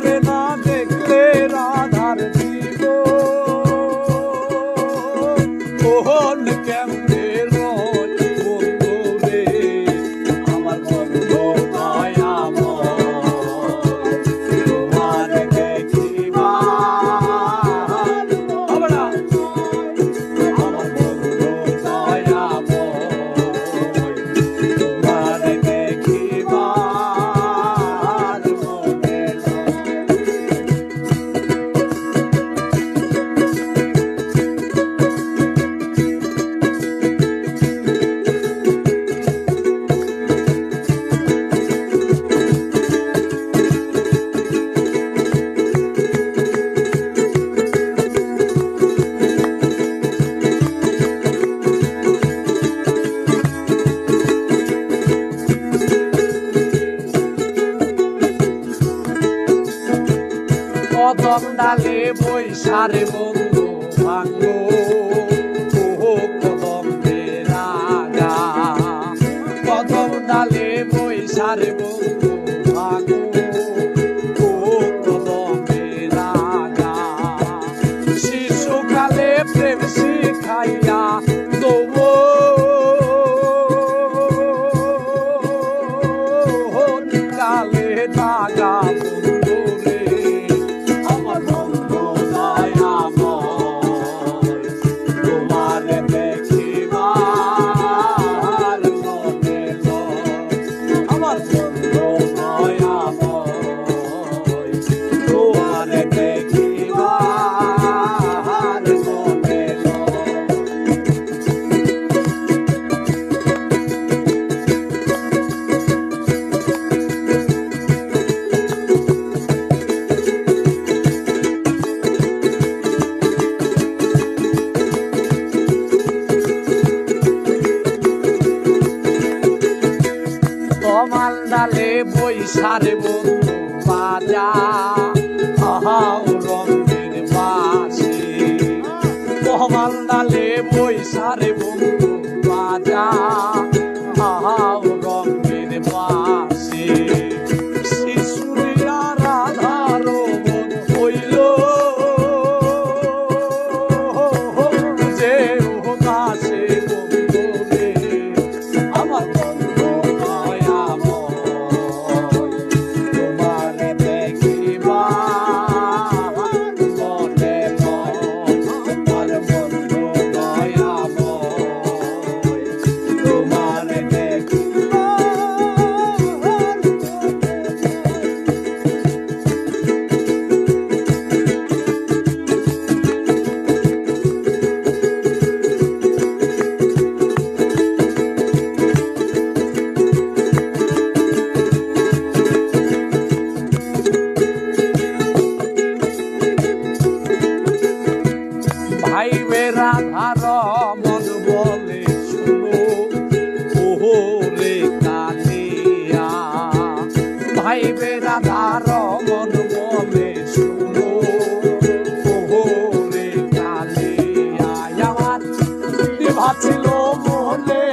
তোমারে না দেখলে রাধার জীব কেমন কদম ডালে বৈশারে বন্ধু ভাঙ্গো সারে বন্ধু বাজা। আহাও রঙের পাশে। মহমান্দালে বৈশারে বন্ধু বাজা। তার মন বলে শুনো। ওহরে কালিয়া ভাই বেড়া তার মন বলে শুনো। ওহরে কালিয়া আমার ভাবছিল মনে